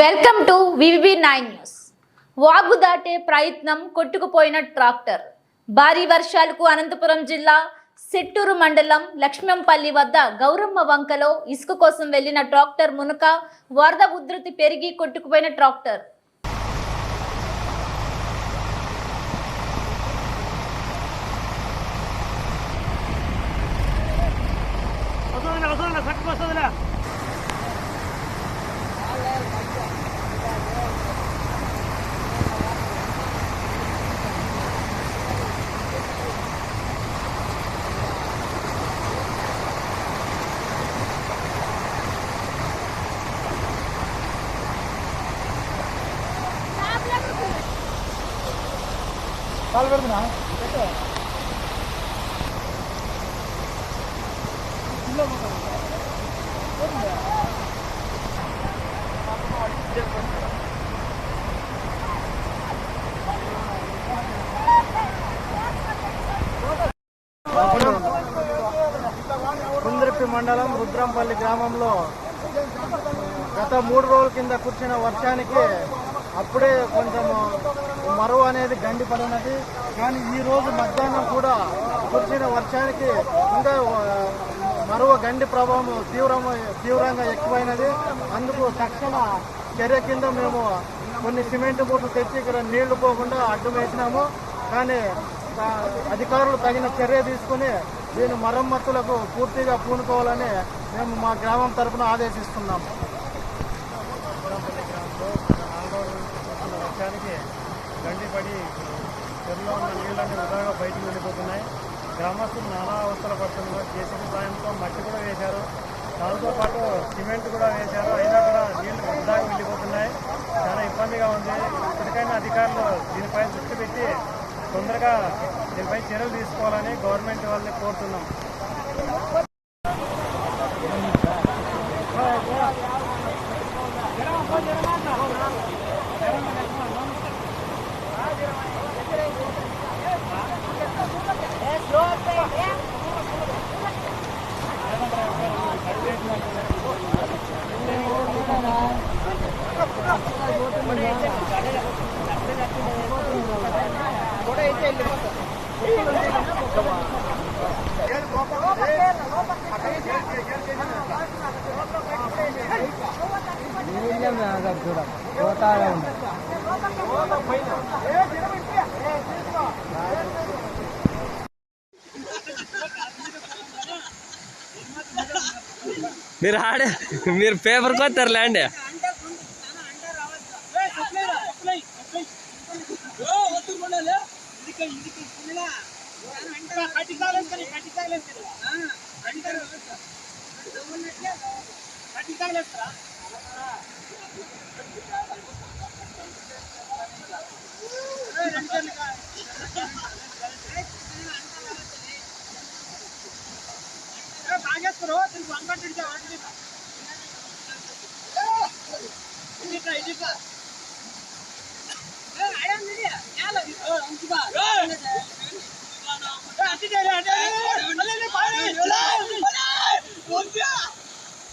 Welcome to V V nine news. వాగు దాటే ప్రయత్నం కొట్టుకుపోయిన ట్రాక్టర్. భారీ వర్షాలకు అనంతపురం జిల్లా సెట్టూరు మండలం లక్ష్మంపల్లి వద్ద గౌరమ్మ వంకలో ఇసుక కోసం వెళ్ళిన ట్రాక్టర్ మునక వరద ఉధృతి పెరిగి కొట్టుకుపోయిన ట్రాక్టర్. కాలు పెడుతున్నా? కుందరిపి మండలం రుద్రంపల్లి గ్రామంలో గత మూడు రోజుల కింద కూర్చున్న వర్షానికి అప్పుడే కొంచెం మరువు అనేది గండి పడినది. కానీ ఈ రోజు మధ్యాహ్నం కూడా కురిసిన వర్షానికి ఇంకా మరువ గండి ప్రభావం తీవ్రం తీవ్రంగా ఎక్కువైనది. అందుకు తక్షణ చర్య కింద మేము కొన్ని సిమెంట్ మూటలు తెచ్చి ఇక్కడ నీళ్ళు పోకుండా అడ్డు వేసినాము. కానీ అధికారులు తగిన చర్య తీసుకుని దీని మరమ్మతులకు పూర్తిగా పూనుకోవాలని మేము మా గ్రామం తరపున ఆదేశిస్తున్నాము నాలుగు రోజుల నుంచి కురిసిన వర్షానికి గండిపడి చెరువులో ఉన్న నీళ్ళన్నీ వృధాగా బయటకు వెళ్ళిపోతున్నాయి. గ్రామస్తులు నానా అవస్థలు పడుతున్నారు. జేసీబీ సాయంతో మట్టి కూడా వేశారు. దాంతో పాటు సిమెంట్ కూడా వేశారు. అయినా కూడా నీళ్ళు వృధాగా వెళ్ళిపోతున్నాయి. చాలా ఇబ్బందిగా ఉంది. ఇప్పటికైనా అధికారులు దీనిపై దృష్టి పెట్టి తొందరగా దీనిపై చర్యలు తీసుకోవాలని గవర్నమెంట్ వాళ్ళని కోరుతున్నాం. చూడాలి పోతాగా ఉన్నాయి మీరు ఆడే మీరు పేపర్ కొత్తారు ల్యాండ్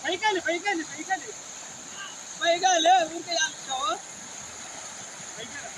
పైకాలి పైకాలి పైకాలి పైకాలి ఊరికే చేస్తావు పైకాలి